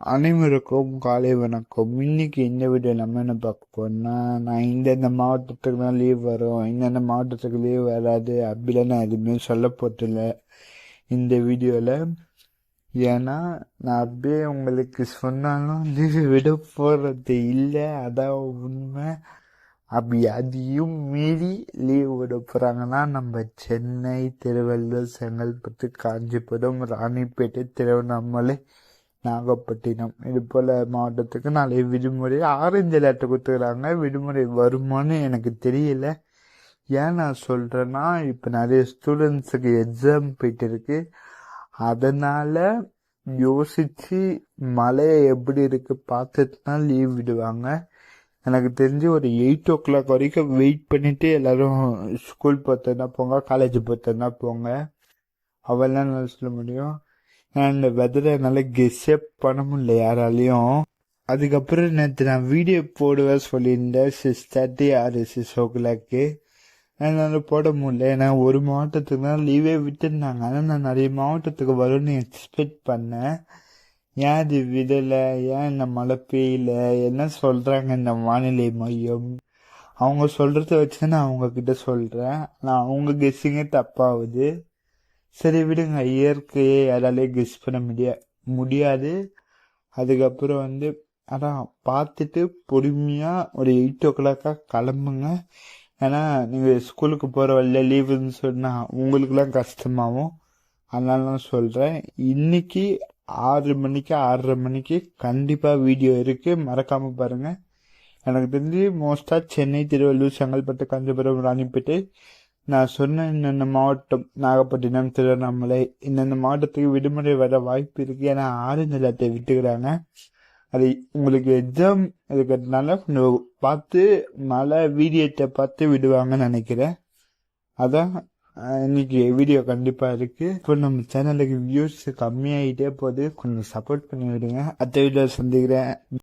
அனைவருக்கும் காலை வணக்கம். இன்னைக்கு இந்த வீடியோ நம்ம என்ன பார்க்க போறோம்னா நான் இந்தந்த மாவட்டத்துக்கு தான் லீவ் வரும். இந்தந்த மாவட்டத்துக்கு லீவ் வராது அப்படிலாம் நான் எதுவுமே சொல்ல போறதில்ல இந்த வீடியோவில் ஏன்னா நான் அப்படியே உங்களுக்கு சொன்னாலும் லீவு விட போகிறது இல்லை. அதான் உண்மை. அப்படி அதையும் மீறி லீவ் விட போகிறாங்கன்னா நம்ம சென்னை திருவள்ளூர் செங்கல்பட்டு காஞ்சிபுரம் ராணிப்பேட்டை திருவண்ணாமலை நாகப்பட்டினம். இது போல் மாவட்டத்துக்கு நாளை விடுமுறை. ஆரஞ்சு அலர்ட் கொடுத்துக்கிறாங்க. விடுமுறை வருமானு எனக்கு தெரியல. ஏன் நான் சொல்கிறேன்னா இப்போ நிறைய ஸ்டூடெண்ட்ஸுக்கு எக்ஸாம் போயிட்டு இருக்கு அதனால் யோசித்து மழை எப்படி இருக்கு பார்த்துட்டு தான் லீவ் விடுவாங்க. எனக்கு தெரிஞ்சு ஒரு எயிட் ஓ கிளாக் வரைக்கும் வெயிட் பண்ணிட்டு எல்லாரும் ஸ்கூல் பார்த்தோன்னா போங்க காலேஜ் பார்த்தோன்னா போங்க. அவெல்லாம் நான் சொல்ல முடியும். அந்த வெதரை என்னால் கெஸ்ஸே பண்ண முடியல யாராலையும். அதுக்கப்புறம் நேற்று நான் வீடியோ போடுவேன் சொல்லியிருந்தேன் சிக்ஸ் தேர்ட்டி ஆறு சிக்ஸ் ஓ கிளாக்கு என்னால் போட முடியல. ஏன்னா ஒரு மாவட்டத்துக்கு தான் லீவே விட்டுருந்தாங்க. ஆனால் நான் நிறைய மாவட்டத்துக்கு வரும்னு எக்ஸ்பெக்ட் பண்ணேன். ஏன் இது விடலை? ஏன் இந்த மழை பெய்யல? என்ன சொல்கிறாங்க இந்த வானிலை மையம்? அவங்க சொல்கிறத வச்சு நான் அவங்கக்கிட்ட சொல்கிறேன் நான் அவங்க கெஸ்ஸிங்கே தப்பாகுது. சரி விடுங்க இயற்கையை யாராலே கெஸ் பண்ண முடியா முடியாது. அதுக்கப்புறம் வந்து அதான் பார்த்துட்டு பொறுமையாக ஒரு எயிட் ஓ கிளாக்காக கிளம்புங்க. ஏன்னா நீங்கள் ஸ்கூலுக்கு போகிற வழியில் லீவுன்னு சொன்னால் உங்களுக்குலாம் கஷ்டமாகும் அதனால நான் சொல்கிறேன் இன்னைக்கு ஆறு மணிக்கு ஆறரை மணிக்கு கண்டிப்பாக வீடியோ இருக்குது மறக்காமல் பாருங்கள் எனக்கு தெரிஞ்சு மோஸ்ட்டாக சென்னை திருவள்ளூர் செங்கல்பட்டு காஞ்சிபுரம் ராணிப்பேட்டை நான் சொன்ன இந்தந்த மாவட்டம் நாகப்பட்டினம் திருவண்ணாமலை. இந்தந்த மாவட்டத்துக்கு விடுமுறை வர வாய்ப்பு இருக்கு ஏன்னா ஆரஞ்சு அலர்ட்டை விட்டுக்கிறாங்க. அது உங்களுக்கு எக்ஸாம் இருக்கிறதுனால கொஞ்சம் பார்த்து மழை வீடியோத்தை பார்த்து விடுவாங்கன்னு நினைக்கிறேன். அதான் இன்னைக்கு வீடியோ கண்டிப்பாக இருக்குது இப்போ நம்ம சேனலுக்கு வியூஸ் கம்மியாகிட்டே போகுது. கொஞ்சம் சப்போர்ட் பண்ணி விடுங்க. அடுத்த வீடியோ சந்திக்கிறேன்.